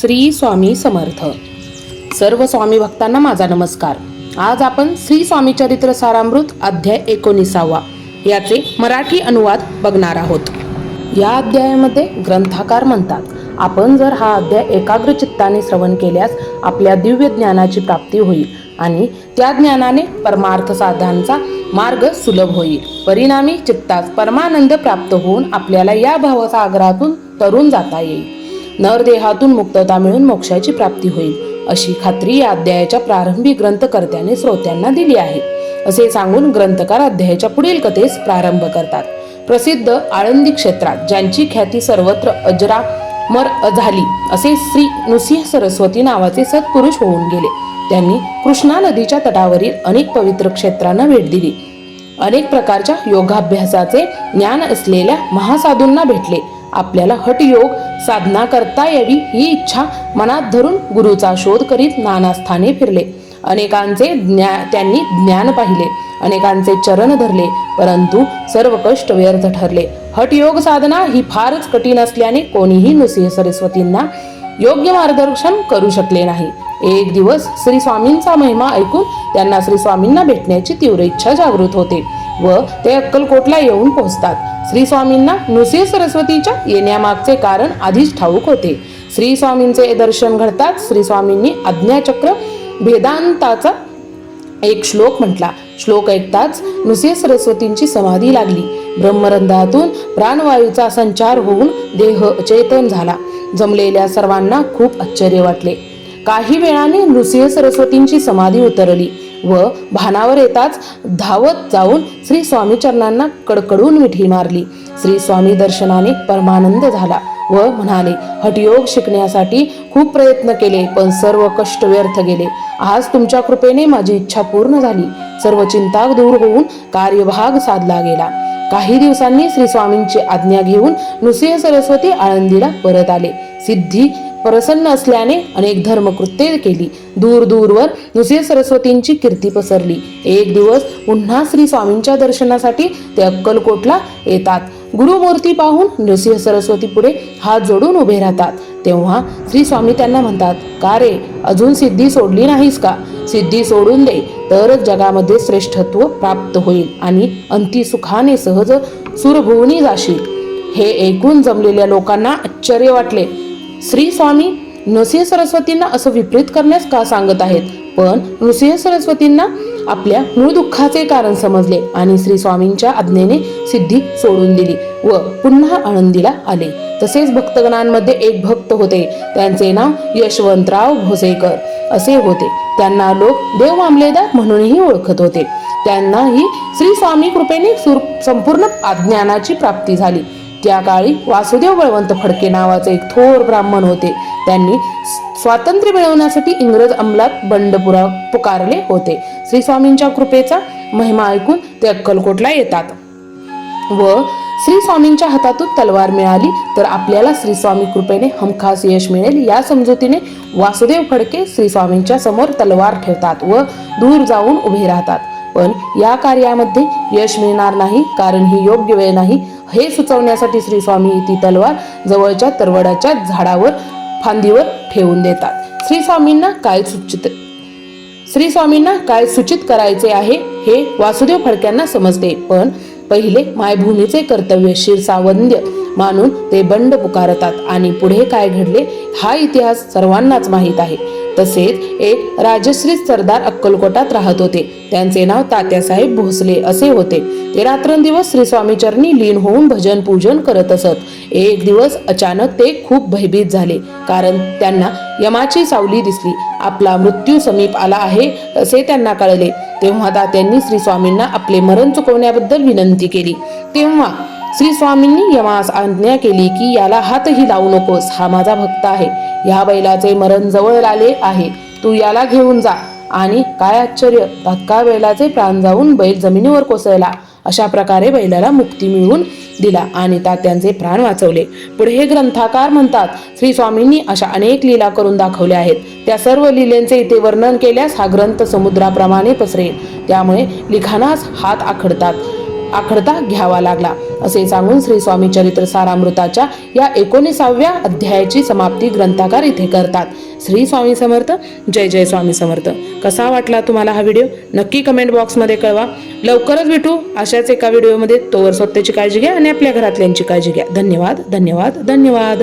श्री स्वामी समर्थ. सर्व स्वामी भक्तांना माझा नमस्कार. आज आपण श्री स्वामी चरित्र सारामृत अध्याय एकोणीसावा याचे मराठी अनुवाद बघणार आहोत. या अध्यायामध्ये ग्रंथाकार म्हणतात आपण जर हा अध्याय एकाग्र चित्ताने श्रवण केल्यास आपल्या दिव्य ज्ञानाची प्राप्ती होईल आणि त्या ज्ञानाने परमार्थ साधनांचा मार्ग सुलभ होईल. परिणामी चित्तास परमानंद प्राप्त होऊन आपल्याला या भावसागरातून तरून जाता येईल. नरदेहातून मुक्तता मिळून मोक्षाची प्राप्ती होईल अशी खात्री या अध्यायाच्या प्रारंभी ग्रंथकर्त्याने श्रोत्यांना दिली आहे. असे सांगून ग्रंथकार अध्यायाच्या पुढील कथेस प्रारंभ करतात. प्रसिद्ध आळंदी क्षेत्रात ज्यांची ख्याती सर्वत्र अजरा मर झाली असे श्री नृसिंह सरस्वती नावाचे सत्पुरुष होऊन गेले. त्यांनी कृष्णा नदीच्या तटावरील अनेक पवित्र क्षेत्रांना भेट दिली. अनेक प्रकारच्या योगाभ्यासाचे ज्ञान असलेल्या महासाधूंना भेटले. आपल्याला हठयोग साधना करता यावी ही इच्छा मनात धरून गुरुचा शोध करीत नाना स्थाने फिरले. अनेकांचे ज्ञा त्यांनी ज्ञान पाहिले. अनेकांचे चरण धरले परंतु सर्व कष्ट व्यर्थ ठरले. हठयोग साधना ही फारच कठीण असल्याने कोणीही नृसिंह सरस्वतींना योग्य मार्गदर्शन करू शकले नाही. एक दिवस श्री स्वामींचा महिमा ऐकून त्यांना श्री स्वामींना भेटण्याची तीव्र इच्छा जागृत होते. व ते अक्कलकोटला येऊन पोहोचतात. श्री स्वामींना नृसिंह सरस्वतीच्या येण्यामागचे कारण आधीच ठाऊक होते. श्री स्वामींचे दर्शन घडताच श्री स्वामींनी आज्ञाचक्र भेदांताचा एक श्लोक म्हटला. श्लोक ऐकताच नृसिंह सरस्वतींची समाधी लागली. ब्रह्मरंधातून प्राणवायूचा संचार होऊन देह चेतन झाला. जमलेल्या सर्वांना खूप आश्चर्य वाटले. काही वेळाने नृसिंह सरस्वतींची समाधी उतरली. व भानावर येताच धावत जाऊन श्री स्वामी चरणांना कडकडून मिठी मारली. श्री स्वामी दर्शनाने परमानंद झाला व म्हणाले हटयोग शिकण्यासाठी खूप प्रयत्न केले पण सर्व कष्ट व्यर्थ गेले. आज तुमच्या कृपेने माझी इच्छा पूर्ण झाली. सर्व चिंता दूर होऊन कार्यभाग साधला गेला. काही दिवसांनी श्री स्वामींची आज्ञा घेऊन नृसिंह सरस्वती आळंदीला परत आले. सिद्धी प्रसन्न असल्याने अनेक धर्मकृत्ये केली. दूर दूरवर नृसिंह सरस्वतींची कीर्ती पसरली. एक दिवस पुन्हा श्री स्वामींच्या दर्शनासाठी ते अक्कलकोटला येतात. गुरुमूर्ती पाहून नृसिंह सरस्वती पुढे हात जोडून उभे राहतात. तेव्हा श्री स्वामी त्यांना म्हणतात का रे अजून सिद्धी सोडली नाहीस का? सिद्धी सोडून दे तरच जगामध्ये श्रेष्ठत्व प्राप्त होईल आणि अंती सुखाने सहज सुरभुवनी जाशील. हे ऐकून जमलेल्या लोकांना आश्चर्य वाटले. श्री स्वामी नृसिंह सरस्वतींना असं विपरीत करण्यास का सांगत आहेत? पण नृसिंह सरस्वतींना आपल्या मूळ दुःखाचे कारण समजले आणि श्री स्वामींच्या आज्ञेने सिद्धी सोडून दिली व पुन्हा आनंदीला आले. तसेच भक्तगणांमध्ये एक भक्त होते. त्यांचे नाव यशवंतराव भोसेकर असे होते. त्यांना लोक देव मामलेदार म्हणूनही ओळखत होते. त्यांनाही श्री स्वामी कृपेने सुर- संपूर्ण अज्ञानाची प्राप्ती झाली. त्या काळी वासुदेव बळवंत फडके नावाचे एक थोर ब्राह्मण होते. त्यांनी स्वातंत्र्य मिळवण्यासाठी इंग्रज अंमलात बंडपुरा पुकारले होते. श्री स्वामींच्या कृपेचा महिमा ऐकून ते अक्कलकोटला येतात. व श्री स्वामींच्या हातातून तलवार मिळाली तर आपल्याला श्री स्वामी कृपेने हमखास यश मिळेल या समजुतीने वासुदेव फडके श्री स्वामींच्या समोर तलवार ठेवतात व दूर जाऊन उभे राहतात. पण या कार्यामध्ये यश मिळणार नाही कारण ही योग्य वेळ नाही. हे सुचवण्यासाठी श्री स्वामी ती तलवार जवळच्या तरवडाच्या झाडावर फांदीवर ठेवून देतात. श्री स्वामींना काय सुचित श्री स्वामींना काय सूचित करायचे आहे हे वासुदेव फडक्यांना समजते. पण पहिले मायभूमीचे कर्तव्य शिरसावंद्य मानून ते बंड पुकारतात. आणि पुढे काय घडले हा इतिहास सर्वांनाच माहीत आहे. तसेच एक राजश्री सरदार अक्कलकोटात राहत होते. त्यांचे नाव तात्यासाहेब भोसले असे होते. ते रात्रंदिवस श्री स्वामी चरणी लीन होऊन भजन पूजन करत असत. एक दिवस अचानक ते खूप भयभीत झाले. कारण त्यांना यमाची सावली दिसली. आपला मृत्यू समीप आला आहे असे त्यांना कळले. तेव्हा तात्यांनी श्री स्वामींना आपले मरण चुकवण्याबद्दल विनंती केली. तेव्हा श्री स्वामींनी यमास आज्ञा केली की याला हातही लावू नकोस हा माझा भक्त आहे. ह्या बैलाचे मरण जवळ आले आहे. तू याला घेऊन जा. आणि काय आश्चर्य धक्का बैलाचे प्राण जाऊन बैल जमिनीवर कोसळला. अशा प्रकारे बैलाला मुक्ती मिळवून दिला आणि तात्यांचे प्राण वाचवले. पुढे हे ग्रंथाकार म्हणतात श्री स्वामींनी अशा अनेक लीला करून दाखवल्या आहेत. त्या सर्व लीलेंचे इथे वर्णन केल्यास हा ग्रंथ समुद्राप्रमाणे पसरेल. त्यामुळे लिखाणास हात आखडतात. आखडता घ्यावा लागला. असे सांगून श्री स्वामी चरित्र सारामृताच्या या एकोणीसाव्या अध्यायाची समाप्ती ग्रंथाकार इथे करतात. श्री स्वामी समर्थ जय जय स्वामी समर्थ. कसा वाटला तुम्हाला हा व्हिडिओ? नक्की कमेंट बॉक्समध्ये कळवा. लवकरच भेटू अशाच एका व्हिडिओमध्ये. तोवर स्वतःची काळजी घ्या आणि आपल्या घरातल्यांची काळजी घ्या. धन्यवाद धन्यवाद धन्यवाद.